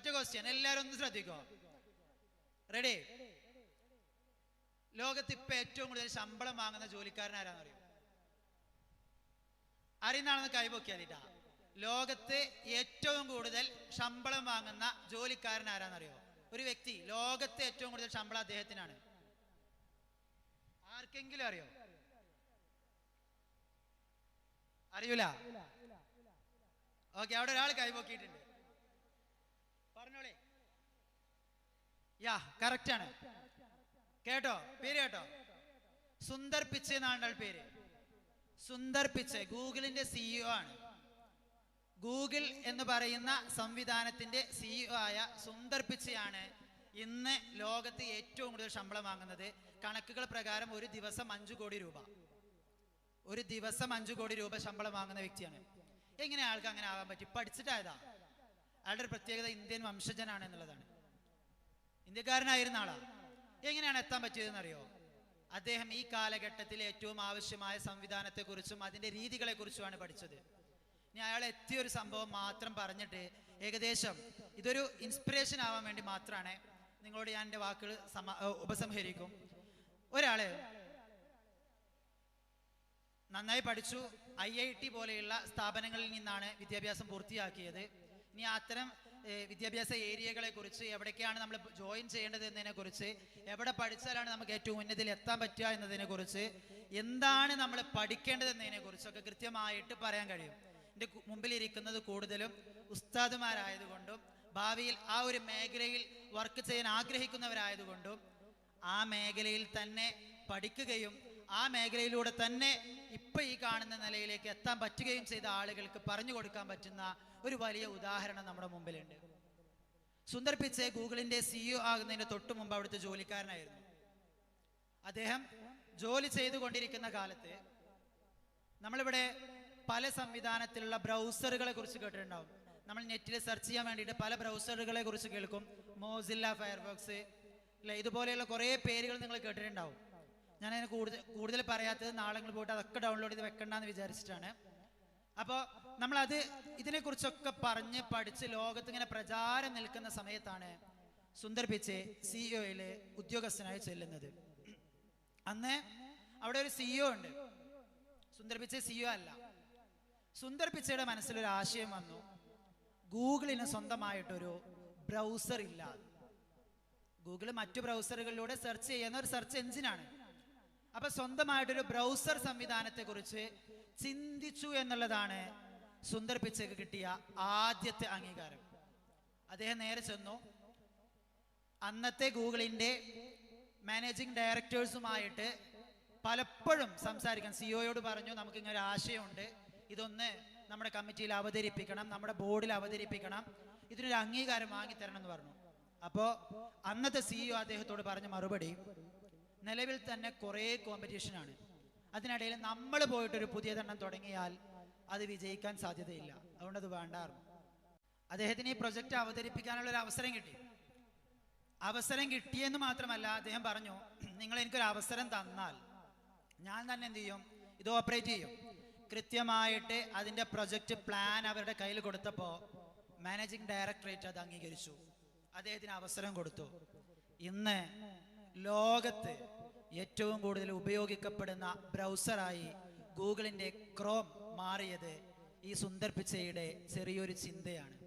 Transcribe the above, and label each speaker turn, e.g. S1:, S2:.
S1: ഒറ്റ ക്വസ്റ്റ്യൻ എല്ലാവരും ഒന്ന് ശ്രദ്ധിക്കോ? റെഡി ലോകത്ത് ഇപ്പൊ ഏറ്റവും കൂടുതൽ ശമ്പളം വാങ്ങുന്ന ജോലിക്കാരൻ ആരാന്ന് അറിയോ? അറിയുന്നാണെന്ന് കൈപൊക്കിയാലിട്ടാ ലോകത്ത് ഏറ്റവും കൂടുതൽ ശമ്പളം വാങ്ങുന്ന ജോലിക്കാരൻ ആരാന്നറിയോ ഒരു വ്യക്തി. ലോകത്ത് ഏറ്റവും കൂടുതൽ ശമ്പളം അദ്ദേഹത്തിനാണ്. ആർക്കെങ്കിലും അറിയോ? അറിയൂല? ഓക്കെ അവിടെ ഒരാൾ കൈപൊക്കിയിട്ടുണ്ട് യാ കറക്റ്റ് ആണ് കേട്ടോ? പേര് കേട്ടോ? സുന്ദർ പിച്ച് എന്നാണ് പേര്. സുന്ദർ പിച്ച് ഗൂഗിളിന്റെ സിഇഒ ആണ്. ഗൂഗിൾ എന്ന് പറയുന്ന സംവിധാനത്തിന്റെ സിഇഒ ആയ സുന്ദർ പിച്ചയാണ് ഇന്ന് ലോകത്ത് ഏറ്റവും കൂടുതൽ ശമ്പളം വാങ്ങുന്നത്. കണക്കുകൾ പ്രകാരം ഒരു ദിവസം അഞ്ചു കോടി രൂപ. ഒരു ദിവസം അഞ്ചു കോടി രൂപ ശമ്പളം വാങ്ങുന്ന വ്യക്തിയാണ്. എങ്ങനെ ആൾക്ക് അങ്ങനെ ആകാൻ പറ്റി? പഠിച്ചിട്ടായതാ. അയാളുടെ ഒരു പ്രത്യേകത ഇന്ത്യൻ വംശജനാണ് എന്നുള്ളതാണ്. ഇന്ത്യക്കാരനായിരുന്ന ആളാ. എങ്ങനെയാണ് എത്താൻ പറ്റിയതെന്ന് അറിയോ അദ്ദേഹം ഈ കാലഘട്ടത്തിൽ ഏറ്റവും ആവശ്യമായ സംവിധാനത്തെക്കുറിച്ചും അതിന്റെ രീതികളെക്കുറിച്ചുമാണ് പഠിച്ചത്. ഇനി അയാൾ എത്തിയ ഒരു സംഭവം മാത്രം പറഞ്ഞിട്ട് ഏകദേശം ഇതൊരു ഇൻസ്പിറേഷൻ ആവാൻ വേണ്ടി മാത്രമാണ് നിങ്ങളോട് ഞാൻ എന്റെ വാക്കുകൾ ഉപസംഹരിക്കും. ഒരാൾ നന്നായി പഠിച്ചു. ഐ ഐ ടി പോലെയുള്ള സ്ഥാപനങ്ങളിൽ നിന്നാണ് വിദ്യാഭ്യാസം പൂർത്തിയാക്കിയത്. ഇനി അത്തരം വിദ്യാഭ്യാസ ഏരിയകളെ കുറിച്ച് എവിടേക്കാണ് നമ്മൾ ജോയിൻ ചെയ്യേണ്ടത് എന്നതിനെ കുറിച്ച് എവിടെ പഠിച്ചാലാണ് നമുക്ക് ഏറ്റവും ഉന്നതിയിൽ എത്താൻ പറ്റുക എന്നതിനെ കുറിച്ച് എന്താണ് നമ്മൾ പഠിക്കേണ്ടത് എന്നതിനെ കുറിച്ചൊക്കെ കൃത്യമായിട്ട് പറയാൻ കഴിയും. എന്റെ മുമ്പിലിരിക്കുന്നത് കൂടുതലും ഉസ്താദുമാരായതുകൊണ്ടും ഭാവിയിൽ ആ ഒരു മേഖലയിൽ വർക്ക് ചെയ്യാൻ ആഗ്രഹിക്കുന്നവരായതുകൊണ്ടും ആ മേഖലയിൽ തന്നെ പഠിക്കുകയും ആ മേഖലയിലൂടെ തന്നെ ഇപ്പം ഈ കാണുന്ന നിലയിലേക്ക് എത്താൻ പറ്റുകയും ചെയ്ത ആളുകൾക്ക് പറഞ്ഞു കൊടുക്കാൻ പറ്റുന്ന ഒരു വലിയ ഉദാഹരണം നമ്മുടെ മുമ്പിലുണ്ട്. സുന്ദർ പിച്ചെ ഗൂഗിളിന്റെ സിഇഒ ആകുന്നതിന് തൊട്ട് മുമ്പ് അവിടുത്തെ ജോലിക്കാരനായിരുന്നു. അദ്ദേഹം ജോലി ചെയ്തുകൊണ്ടിരിക്കുന്ന കാലത്ത് നമ്മളിവിടെ പല സംവിധാനത്തിലുള്ള ബ്രൗസറുകളെ കുറിച്ച് കേട്ടിട്ടുണ്ടാവും. നമ്മൾ നെറ്റിൽ സെർച്ച് ചെയ്യാൻ വേണ്ടിയിട്ട് പല ബ്രൗസറുകളെ കുറിച്ച് കേൾക്കും. മോസില്ല ഫയർഫോക്സ് അല്ലെ ഇതുപോലെയുള്ള കുറേ പേരുകൾ നിങ്ങൾ കേട്ടിട്ടുണ്ടാവും. ഞാൻ അതിന് കൂടുതൽ കൂടുതൽ പറയാത്തത് നാളെ പോയിട്ട് അതൊക്കെ ഡൗൺലോഡ് ചെയ്ത് വെക്കണ്ടെന്ന് വിചാരിച്ചിട്ടാണ്. അപ്പോൾ നമ്മളത് ഇതിനെക്കുറിച്ചൊക്കെ പറഞ്ഞ് പഠിച്ച് ലോകത്ത് ഇങ്ങനെ പ്രചാരം നിൽക്കുന്ന സമയത്താണ് സുന്ദർ പിച്ചെ സിഇഒയിൽ ഉദ്യോഗസ്ഥനായി ചെല്ലുന്നത്. അന്ന് അവിടെ ഒരു സിഇഒ ഉണ്ട്. സുന്ദർ പിച്ചെ സിഇഒ അല്ല. സുന്ദർ പിച്ചയുടെ മനസ്സിലൊരു ആശയം വന്നു. ഗൂഗിളിന് സ്വന്തമായിട്ടൊരു ബ്രൗസർ ഇല്ല ഗൂഗിൾ മറ്റു ബ്രൗസറുകളിലൂടെ സെർച്ച് ചെയ്യുന്ന ഒരു സെർച്ച് എഞ്ചിനാണ് അപ്പൊ സ്വന്തമായിട്ടൊരു ബ്രൗസർ സംവിധാനത്തെ കുറിച്ച് ചിന്തിച്ചു എന്നുള്ളതാണ് സുന്ദർ പിച്ചയ്ക്ക് കിട്ടിയ ആദ്യത്തെ അംഗീകാരം. അദ്ദേഹം നേരെ ചെന്നു. അന്നത്തെ ഗൂഗിളിന്റെ മാനേജിംഗ് ഡയറക്ടേഴ്സുമായിട്ട് പലപ്പോഴും സംസാരിക്കാൻ സിഒയോട് പറഞ്ഞു നമുക്ക് ഇങ്ങനെ ഒരു ആശയമുണ്ട്. ഇതൊന്ന് നമ്മുടെ കമ്മിറ്റിയിൽ അവതരിപ്പിക്കണം നമ്മുടെ ബോർഡിൽ അവതരിപ്പിക്കണം. ഇതിനൊരു അംഗീകാരം വാങ്ങിത്തരണം എന്ന് പറഞ്ഞു. അപ്പോൾ അന്നത്തെ സിഇഒ അദ്ദേഹത്തോട് പറഞ്ഞ മറുപടി നിലവിൽ തന്നെ കുറേ കോമ്പറ്റീഷനാണ് അതിനിടയിൽ നമ്മൾ പോയിട്ടൊരു പുതിയതെണ്ണം തുടങ്ങിയാൽ അത് വിജയിക്കാൻ സാധ്യതയില്ല. അതുകൊണ്ടത് അത് വേണ്ടായിരുന്നു അദ്ദേഹത്തിന് ഈ പ്രൊജക്റ്റ് അവതരിപ്പിക്കാനുള്ള ഒരു അവസരം കിട്ടി. അവസരം കിട്ടിയെന്ന് മാത്രമല്ല അദ്ദേഹം പറഞ്ഞു നിങ്ങൾ എനിക്കൊരു അവസരം തന്നാൽ ഞാൻ തന്നെ എന്ത് ചെയ്യും? ഇത് ഓപ്പറേറ്റ് ചെയ്യും. കൃത്യമായിട്ട് അതിന്റെ പ്രൊജക്റ്റ് പ്ലാൻ അവരുടെ കയ്യിൽ കൊടുത്തപ്പോൾ മാനേജിംഗ് ഡയറക്ടറേറ്റ് അത് അംഗീകരിച്ചു. അദ്ദേഹത്തിന് അവസരം കൊടുത്തു. ഇന്ന് ലോകത്ത് ഏറ്റവും കൂടുതൽ ഉപയോഗിക്കപ്പെടുന്ന ബ്രൗസറായി ഗൂഗിളിന്റെ ക്രോം മാറിയത് ഈ സുന്ദർ പിച്ചയുടെ ചെറിയൊരു ചിന്തയാണ്.